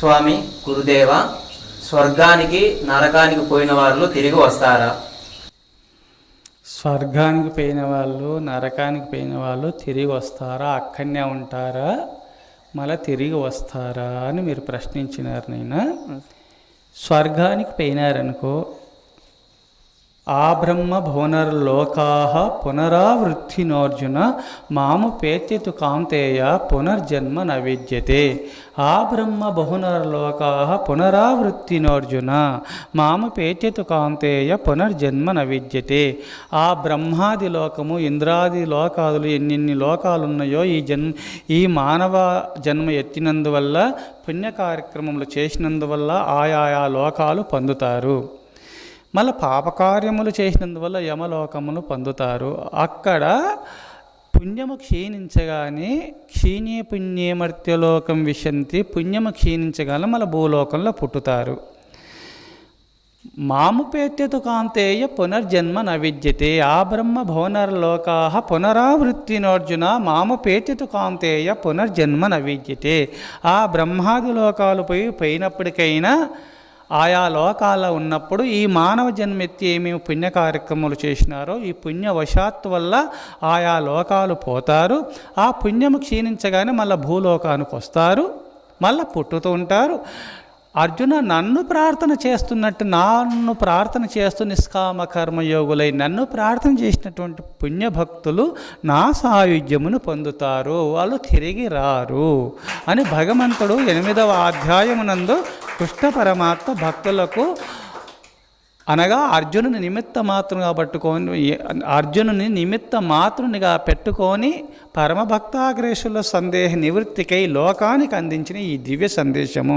స్వామి గురుదేవ స్వర్గానికి నరకానికి పోయిన వాళ్ళు తిరిగి వస్తారా? స్వర్గానికి పోయిన వాళ్ళు నరకానికి పోయిన వాళ్ళు తిరిగి వస్తారా? అక్కడనే ఉంటారా? మళ్ళీ తిరిగి వస్తారా అని మీరు ప్రశ్నించినారు నేను? స్వర్గానికి పోయినారనుకో ఆ బ్రహ్మ భువనర్లోకా పునరావృత్తినోర్జున మాముపేత్యతు కాంతేయ పునర్జన్మ న విద్యతే ఆ బ్రహ్మ బహునర్లోకా పునరావృత్తినోర్జున మాముపేత్యతు కాంతేయ పునర్జన్మ న విద్యతే ఆ బ్రహ్మాది లోకము ఇంద్రాది లోకాదులు ఎన్నెన్ని లోకాలున్నాయో ఈ జన్మ ఈ మానవ జన్మ ఎత్తినందువల్ల పుణ్య కార్యక్రమములు చేసినందువల్ల ఆయా లోకాలు పొందుతారు. మళ్ళీ పాపకార్యములు చేసినందువల్ల యమలోకమును పొందుతారు. అక్కడ పుణ్యము క్షీణించగానే క్షీణే పుణ్యేమర్త్యలోకం విశంతి పుణ్యము క్షీణించగానే మళ్ళీ భూలోకంలో పుట్టుతారు. మాముపేత్యతు కాంతేయ పునర్జన్మ నవిద్యతే ఆ బ్రహ్మ భువనర్లోకా పునరావృత్తినోర్జున మాముపేత్యతు కాంతేయ పునర్జన్మ నవిద్యతే. ఆ బ్రహ్మాది లోకాలు పోయి పోయినప్పటికైనా ఆయా లోకాల ఉన్నప్పుడు ఈ మానవ జన్మెత్తి ఏమేమి పుణ్య కార్యక్రమాలు చేసినారో ఈ పుణ్యవశాత్తు వల్ల ఆయా లోకాలు పోతారు. ఆ పుణ్యము క్షీణించగానే మళ్ళీ భూలోకానికి వస్తారు. మళ్ళీ పుట్టుతూ ఉంటారు. అర్జున నన్ను ప్రార్థన చేస్తున్నట్టు నన్ను ప్రార్థన చేస్తూ నిష్కామ కర్మయోగులై నన్ను ప్రార్థన చేసినటువంటి పుణ్యభక్తులు నా సాయుధ్యమును పొందుతారు వాళ్ళు తిరిగి రారు అని భగవంతుడు ఎనిమిదవ అధ్యాయమునందు కృష్ణ పరమాత్మ భక్తులకు అనగా అర్జునుని నిమిత్త మాత్రంగా పట్టుకొని అర్జునుని నిమిత్త మాతృనిగా పెట్టుకొని పరమభక్తాగ్రేషుల సందేహ నివృత్తికై లోకానికి అందించిన ఈ దివ్య సందేశము.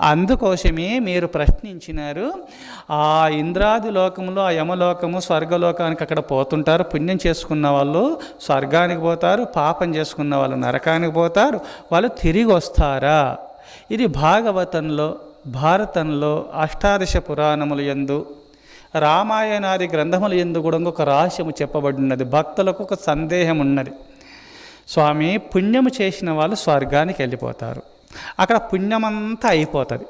అందుకోసమే మీరు ప్రశ్నించినారు ఆ ఇంద్రాది లోకములో ఆ యమలోకము స్వర్గలోకానికి అక్కడ పోతుంటారు పుణ్యం చేసుకున్న వాళ్ళు స్వర్గానికి పోతారు పాపం చేసుకున్న వాళ్ళు నరకానికి పోతారు వాళ్ళు తిరిగి వస్తారా? ఇది భాగవతంలో భారతంలో అష్టాదశ పురాణములు యందు రామాయణాది గ్రంథములు ఎందు కూడా ఒక రహస్యము చెప్పబడినది. భక్తులకు ఒక సందేహం ఉన్నది స్వామి పుణ్యము చేసిన వాళ్ళు స్వర్గానికి వెళ్ళిపోతారు. అక్కడ పుణ్యమంతా అయిపోతుంది.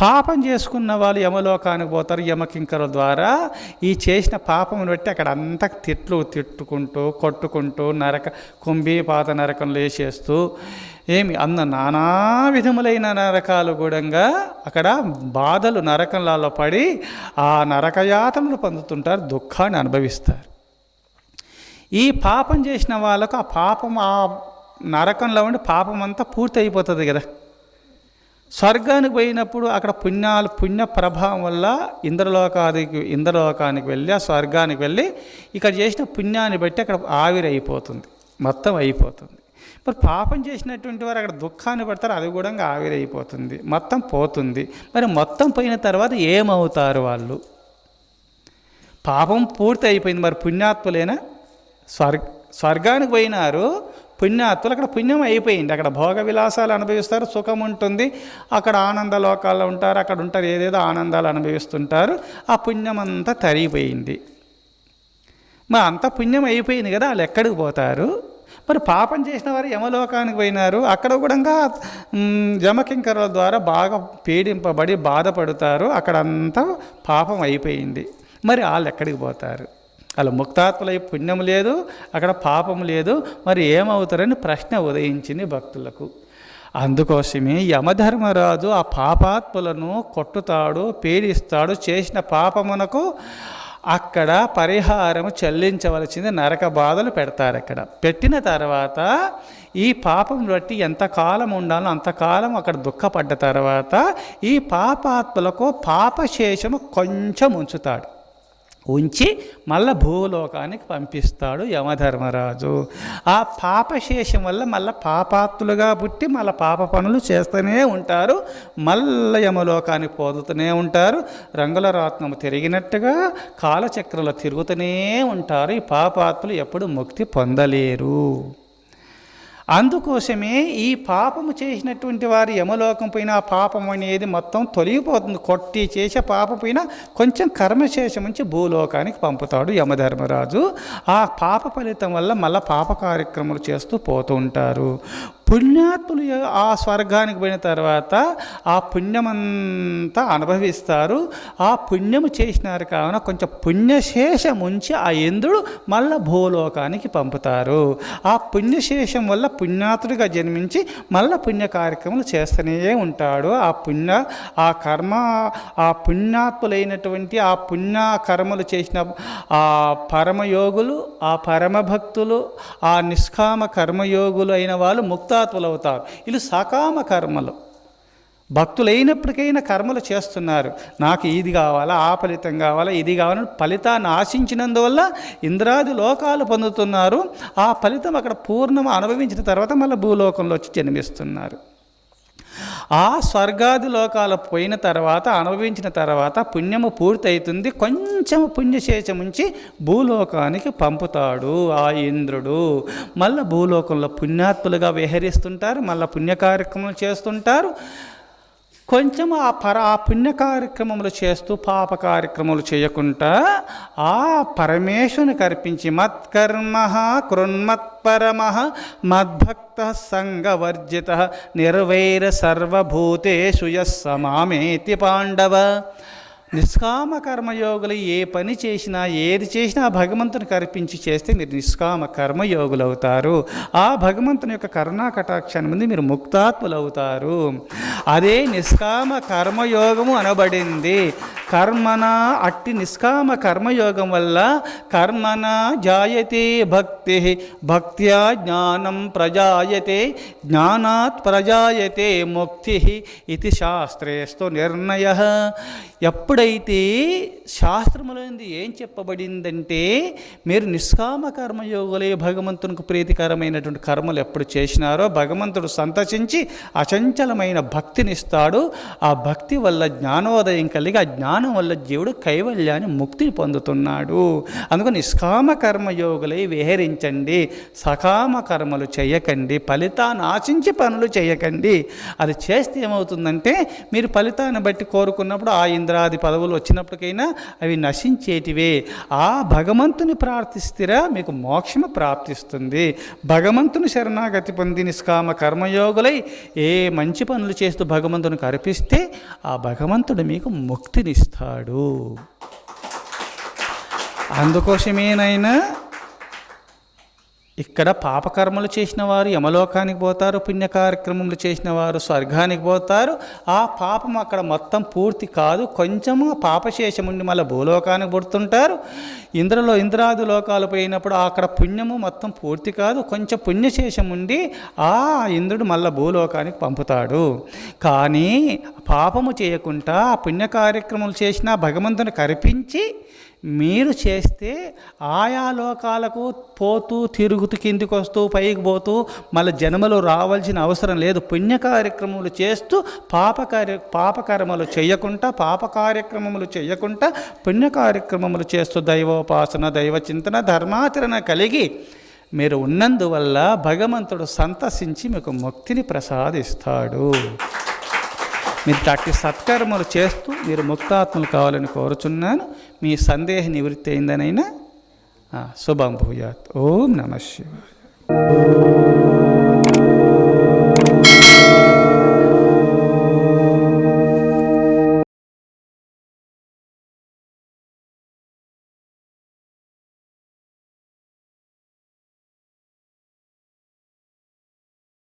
పాపం చేసుకున్న వాళ్ళు యమలోకానికి పోతారు యమకింకరుల ద్వారా. ఈ చేసిన పాపమును బట్టి అక్కడ అంతా తిట్లు తిట్టుకుంటూ కొట్టుకుంటూ నరక కుంభీపాత నరకంలో వేసేస్తూ ఏమి అన్న నానా విధములైన నరకాలు కూడా అక్కడ బాధలు నరకంలలో పడి ఆ నరకయాతనలు పొందుతుంటారు దుఃఖాన్ని అనుభవిస్తారు. ఈ పాపం చేసిన వాళ్ళకు ఆ పాపం ఆ నరకంలో ఉండి పాపం అంతా పూర్తి అయిపోతుంది కదా. స్వర్గానికి పోయినప్పుడు అక్కడ పుణ్యాలు పుణ్య ప్రభావం వల్ల ఇంద్రలోకానికి ఇంద్రలోకానికి వెళ్ళి ఆ స్వర్గానికి వెళ్ళి ఇక్కడ చేసిన పుణ్యాన్ని బట్టి అక్కడ ఆవిరి అయిపోతుంది మొత్తం అయిపోతుంది. మరి పాపం చేసినటువంటి వారు అక్కడ దుఃఖాన్ని పడతారు అది కూడా ఆవిరి అయిపోతుంది మొత్తం పోతుంది. మరి మొత్తం పోయిన తర్వాత ఏమవుతారు వాళ్ళు? పాపం పూర్తి అయిపోయింది మరి పుణ్యాత్ములేనా స్వర్గ స్వర్గానికి పోయినారు పుణ్యాత్తులు అక్కడ పుణ్యం అయిపోయింది. అక్కడ భోగ విలాసాలు అనుభవిస్తారు సుఖం ఉంటుంది. అక్కడ ఆనంద లోకాల్లో ఉంటారు అక్కడ ఉంటారు ఏదేదో ఆనందాలు అనుభవిస్తుంటారు. ఆ పుణ్యం అంతా తరిగిపోయింది. మరి అంత పుణ్యం అయిపోయింది కదా వాళ్ళు ఎక్కడికి పోతారు? మరి పాపం చేసిన వారు యమలోకానికి పోయినారు. అక్కడ కూడా జమకింకరుల ద్వారా బాగా పీడింపబడి బాధపడతారు. అక్కడ అంతా పాపం అయిపోయింది. మరి వాళ్ళు ఎక్కడికి పోతారు? అలా ముక్తాత్మలై పుణ్యం లేదు అక్కడ పాపం లేదు. మరి ఏమవుతారని ప్రశ్న ఉదయించింది భక్తులకు. అందుకోసమే యమధర్మరాజు ఆ పాపాత్ములను కొట్టుతాడు పీడిస్తాడు చేసిన పాపమునకు అక్కడ పరిహారం చెల్లించవలసింది నరక బాధలు పెడతారు అక్కడ. పెట్టిన తర్వాత ఈ పాపం బట్టి ఎంతకాలం ఉండాలో అంతకాలం అక్కడ దుఃఖపడ్డ తర్వాత ఈ పాపాత్మలకు పాపశేషము కొంచెం ఉంచుతాడు. ఉంచి మళ్ళా భూలోకానికి పంపిస్తాడు యమధర్మరాజు. ఆ పాపశేషం వల్ల మళ్ళీ పాపాత్తులుగా పుట్టి మళ్ళీ పాప పనులు చేస్తూనే ఉంటారు. మళ్ళీ యమలోకానికి పోదుతూనే ఉంటారు. రంగుల రాత్నం తిరిగినట్టుగా కాలచక్రలో తిరుగుతూనే ఉంటారు. ఈ పాపాత్తులు ఎప్పుడు ముక్తి పొందలేరు. అందుకోసమే ఈ పాపము చేసినటువంటి వారి యమలోకం పైన ఆ పాపం అనేది మొత్తం తొలగిపోతుంది. కొట్టి చేసే పాపం పైన కొంచెం కర్మశేషం నుంచి భూలోకానికి పంపుతాడు యమధర్మరాజు. ఆ పాప ఫలితం వల్ల మళ్ళీ పాప కార్యక్రమాలు చేస్తూ పోతూ ఉంటారు. పుణ్యాత్ములు ఆ స్వర్గానికి పోయిన తర్వాత ఆ పుణ్యమంతా అనుభవిస్తారు. ఆ పుణ్యము చేసినారు కావున కొంచెం పుణ్యశేషం ఉంచి ఆ ఇంద్రుడు మళ్ళా భూలోకానికి పంపుతారు. ఆ పుణ్యశేషం వల్ల పుణ్యాతుడిగా జన్మించి మళ్ళా పుణ్య కార్యక్రమాలు చేస్తూనే ఉంటాడు. ఆ పుణ్య ఆ కర్మ ఆ పుణ్యాత్ములైనటువంటి ఆ పుణ్య కర్మలు చేసిన ఆ పరమయోగులు ఆ పరమభక్తులు ఆ నిష్కామ కర్మయోగులు అయిన వాళ్ళు ముక్త అవుతారు వీళ్ళు సకామ కర్మలు. భక్తులైనప్పటికైనా కర్మలు చేస్తున్నారు. నాకు ఇది కావాలా ఆ ఫలితం కావాలా ఇది కావాలని ఫలితాన్ని ఆశించినందువల్ల ఇంద్రాది లోకాలు పొందుతున్నారు. ఆ ఫలితం అక్కడ పూర్ణం అనుభవించిన తర్వాత మళ్ళీ భూలోకంలో వచ్చి జన్మిస్తున్నారు. ఆ స్వర్గాది లోకాలు పోయిన తర్వాత అనుభవించిన తర్వాత పుణ్యము పూర్తయితుంది. కొంచెం పుణ్యశేషముంచి భూలోకానికి పంపుతాడు ఆ ఇంద్రుడు. మళ్ళీ భూలోకంలో పుణ్యాత్ములుగా విహరిస్తుంటారు మళ్ళీ పుణ్య కార్యక్రమాలు చేస్తుంటారు. కొంచెం ఆ పర ఆ పుణ్య కార్యక్రమములు చేస్తూ పాప కార్యక్రమాలు చేయకుండా ఆ పరమేశ్వరుని కర్పించి మత్కర్మ కృన్మత్పరమ మద్భక్త సంగవర్జిత నిర్వైర సర్వభూతేషు యస్ పాండవ. నిష్కామ కర్మయోగులు ఏ పని చేసినా ఏది చేసినా ఆ భగవంతుని కర్పించి చేస్తే మీరు నిష్కామ కర్మయోగులు అవుతారు ఆ భగవంతుని యొక్క కరుణా కటాక్షాన్ని ముందు మీరు ముక్తాత్ములు అవుతారు అదే నిష్కామ కర్మయోగము అనబడింది. కర్మన అట్టి నిష్కామ కర్మయోగం వల్ల కర్మన జాయతే భక్తి భక్త్యా జ్ఞానం ప్రజాయతే జ్ఞానాత్ ప్రజాయతే ముక్తి ఇది శాస్త్రేస్తు నిర్ణయ. ఎప్పుడైతే శాస్త్రములంది ఏం చెప్పబడిందంటే మీరు నిష్కామ కర్మయోగులే భగవంతునికి ప్రీతికరమైనటువంటి కర్మలు ఎప్పుడు చేసినారో భగవంతుడు సంతసించి అచంచలమైన భక్తినిస్తాడు ఆ భక్తి వల్ల జ్ఞానోదయం కలిగి ఆ జ్ఞానం వల్ల జీవుడు కైవల్యాన్ని ముక్తిని పొందుతున్నాడు. అందుకు నిష్కామ కర్మయోగులై విహరించండి. సకామ కర్మలు చేయకండి. ఫలితాన్ని ఆశించి పనులు చేయకండి. అది చేస్తే ఏమవుతుందంటే మీరు ఫలితాన్ని బట్టి కోరుకున్నప్పుడు ఆ ఇంద్రాది పదవులు వచ్చినప్పటికైనా అవి నశించేటివే. ఆ భగవంతుని ప్రార్థిస్తేరా మీకు మోక్షము ప్రాప్తిస్తుంది. భగవంతుని శరణాగతి పొంది నిష్కామ కర్మయోగులై ఏ మంచి పనులు చేస్తూ భగవంతునికి అర్పిస్తే ఆ భగవంతుడు మీకు ముక్తినిస్తాడు. అందుకోసమేనైనా ఇక్కడ పాపకర్మలు చేసిన వారు యమలోకానికి పోతారు పుణ్య కార్యక్రమములు చేసిన వారు స్వర్గానికి పోతారు. ఆ పాపం అక్కడ మొత్తం పూర్తి కాదు. కొంచెము పాపశేషం ఉండి మళ్ళీ భూలోకానికి పుడుతుంటారు. ఇంద్రలో ఇంద్రాది లోకాలు పోయినప్పుడు అక్కడ పుణ్యము మొత్తం పూర్తి కాదు. కొంచెం పుణ్యశేషం ఉండి ఆ ఇంద్రుడు మళ్ళీ భూలోకానికి పంపుతాడు. కానీ పాపము చేయకుండా ఆ పుణ్య కార్యక్రమాలు చేసిన భగవంతుని కరిపించి మీరు చేస్తే ఆయా లోకాలకు పోతూ తిరుగుతూ కిందికి వస్తూ పైకి పోతూ మళ్ళీ జన్మలు రావాల్సిన అవసరం లేదు. పుణ్య కార్యక్రమాలు చేస్తూ పాప కార్య పాపకర్మలు చేయకుండా పాప కార్యక్రమములు చేయకుండా పుణ్య కార్యక్రమములు చేస్తూ దైవోపాసన దైవ చింతన ధర్మాచరణ కలిగి మీరు ఉన్నందువల్ల భగవంతుడు సంతసించి మీకు ముక్తిని ప్రసాదిస్తాడు. మీరు తట్టి సత్కర్మలు చేస్తూ మీరు ముక్తాత్మలు కావాలని కోరుచున్నాను. మీ సందేహ నివృత్తి అయిందనైనా శుభం భూయాత్. ఓం నమ శివాయ.